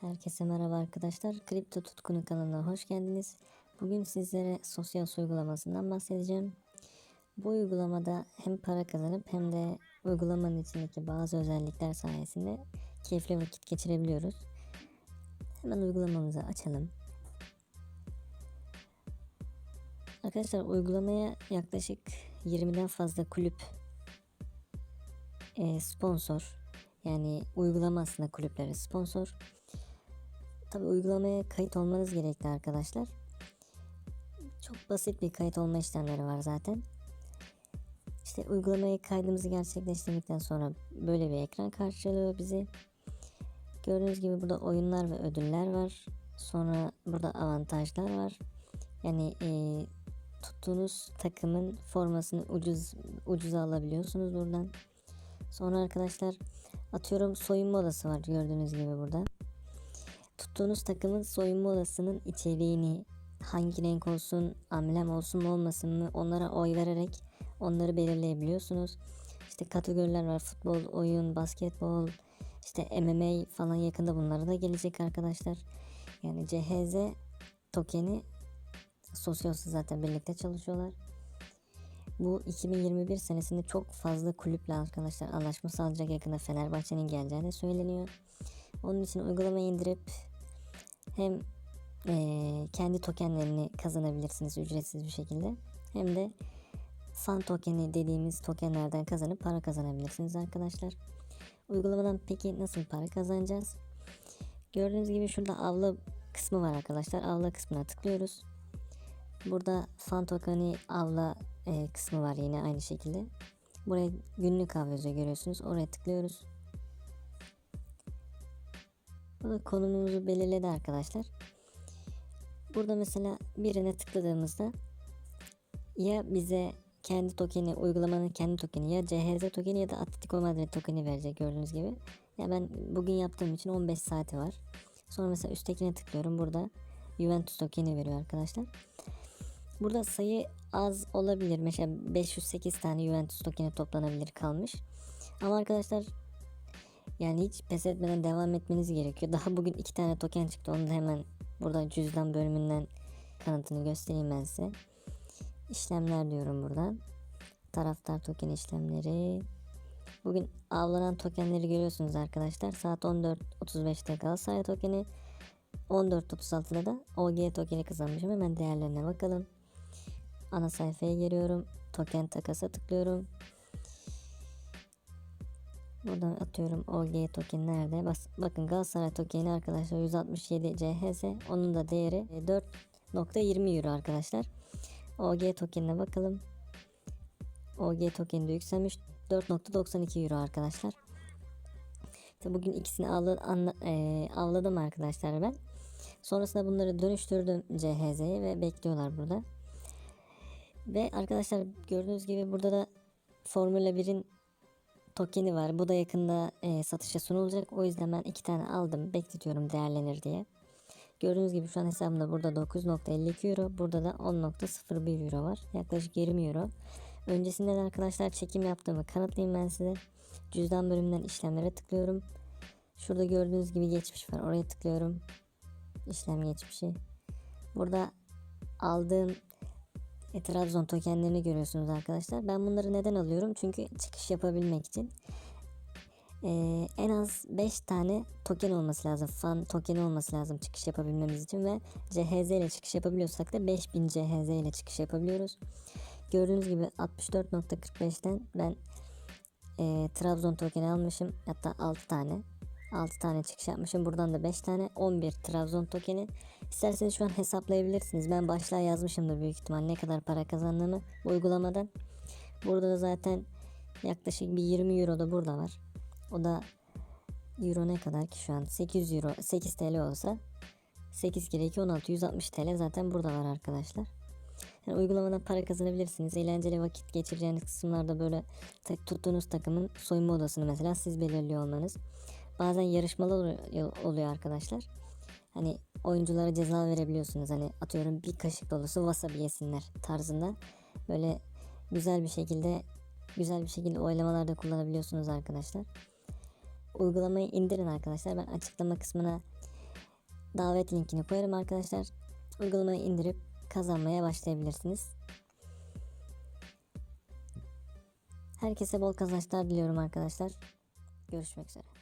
Herkese merhaba arkadaşlar. Kripto Tutkunu kanalına hoş geldiniz. Bugün sizlere sosyal uygulamasından bahsedeceğim. Bu uygulamada hem para kazanıp hem de uygulamanın içindeki bazı özellikler sayesinde keyifli vakit geçirebiliyoruz. Hemen uygulamamızı açalım. Arkadaşlar uygulamaya yaklaşık 20'den fazla kulüp e, sponsor yani uygulama aslında kulüplere sponsor. Tabi uygulamaya kayıt olmanız gerekli arkadaşlar. Çok basit bir kayıt olma işlemleri var zaten. İşte uygulamaya kaydımızı gerçekleştirdikten sonra böyle bir ekran karşılıyor bizi. Gördüğünüz gibi burada oyunlar ve ödüller var. Sonra burada avantajlar var. Yani e, tuttuğunuz takımın formasını ucuz ucuza alabiliyorsunuz buradan. Sonra arkadaşlar atıyorum soyunma odası var gördüğünüz gibi burada. Tuttuğunuz takımın soyunma odasının içeriğini hangi renk olsun, amblem olsun mu olmasın mı onlara oy vererek onları belirleyebiliyorsunuz. İşte kategoriler var futbol, oyun, basketbol, işte MMA falan yakında bunlara da gelecek arkadaşlar. Yani CHZ tokeni Sosyos'la zaten birlikte çalışıyorlar. Bu 2021 senesinde çok fazla kulüple arkadaşlar anlaşma sağlayacak yakında Fenerbahçe'nin geleceğini söyleniyor. Onun için uygulamayı indirip hem e, kendi tokenlerini kazanabilirsiniz ücretsiz bir şekilde hem de fan tokeni dediğimiz tokenlerden kazanıp para kazanabilirsiniz arkadaşlar. Uygulamadan peki nasıl para kazanacağız? Gördüğünüz gibi şurada avla kısmı var arkadaşlar. Avla kısmına tıklıyoruz. Burada fan tokeni avla e, kısmı var yine aynı şekilde. Buraya günlük av yazıyor görüyorsunuz. Oraya tıklıyoruz. Burada konumumuzu belirledi arkadaşlar. Burada mesela birine tıkladığımızda ya bize kendi tokeni uygulamanın kendi tokeni ya CHZ tokeni ya da Atletico Madrid tokeni verecek gördüğünüz gibi. Ya ben bugün yaptığım için 15 saati var. Sonra mesela üsttekine tıklıyorum. Burada Juventus tokeni veriyor arkadaşlar. Burada sayı az olabilir. Mesela 508 tane Juventus tokeni toplanabilir kalmış. Ama arkadaşlar yani hiç pes etmeden devam etmeniz gerekiyor. Daha bugün iki tane token çıktı. Onu da hemen burada cüzdan bölümünden kanıtını göstereyim ben size. İşlemler diyorum buradan. Taraftar token işlemleri. Bugün avlanan tokenleri görüyorsunuz arkadaşlar. Saat 14.35'te Galatasaray tokeni. 14.36'da da OG tokeni kazanmışım. Hemen değerlerine bakalım. Ana sayfaya giriyorum. Token takasa tıklıyorum. Buradan atıyorum OG token nerede? Bas, bakın Galatasaray tokeni arkadaşlar 167 CHS. Onun da değeri 4.20 euro arkadaşlar. OG tokenine bakalım. OG tokeni de yükselmiş. 4.92 euro arkadaşlar. İşte bugün ikisini avla, anla, e, avladım arkadaşlar ben. Sonrasında bunları dönüştürdüm CHZ'ye ve bekliyorlar burada. Ve arkadaşlar gördüğünüz gibi burada da Formula 1'in tokeni var. Bu da yakında e, satışa sunulacak. O yüzden ben iki tane aldım. Bekletiyorum değerlenir diye. Gördüğünüz gibi şu an hesabımda burada 9.52 euro. Burada da 10.01 euro var. Yaklaşık 20 euro. Öncesinde de arkadaşlar çekim yaptığımı kanıtlayayım ben size. Cüzdan bölümünden işlemlere tıklıyorum. Şurada gördüğünüz gibi geçmiş var. Oraya tıklıyorum. İşlem geçmişi. Burada aldığım e, Trabzon tokenlerini görüyorsunuz arkadaşlar. Ben bunları neden alıyorum? Çünkü çıkış yapabilmek için. Ee, en az 5 tane token olması lazım. Fan tokeni olması lazım çıkış yapabilmemiz için ve CHZ ile çıkış yapabiliyorsak da 5000 CHZ ile çıkış yapabiliyoruz. Gördüğünüz gibi 64.45'ten ben e, Trabzon tokeni almışım. Hatta 6 tane. 6 tane çıkış yapmışım. Buradan da 5 tane 11 Trabzon tokeni. İsterseniz şu an hesaplayabilirsiniz. Ben başlığa yazmışımdır büyük ihtimal ne kadar para kazandığımı uygulamadan. Burada da zaten yaklaşık bir 20 euro da burada var. O da euro ne kadar ki şu an 800 euro 8 TL olsa 8 kere 2 16 160 TL zaten burada var arkadaşlar. Yani uygulamadan para kazanabilirsiniz. Eğlenceli vakit geçireceğiniz kısımlarda böyle tuttuğunuz takımın soyunma odasını mesela siz belirliyor olmanız. Bazen yarışmalar oluyor arkadaşlar. Hani oyunculara ceza verebiliyorsunuz. Hani atıyorum bir kaşık dolusu wasabi yesinler tarzında. Böyle güzel bir şekilde güzel bir şekilde oylamalarda kullanabiliyorsunuz arkadaşlar. Uygulamayı indirin arkadaşlar. Ben açıklama kısmına davet linkini koyarım arkadaşlar. Uygulamayı indirip kazanmaya başlayabilirsiniz. Herkese bol kazançlar diliyorum arkadaşlar. Görüşmek üzere.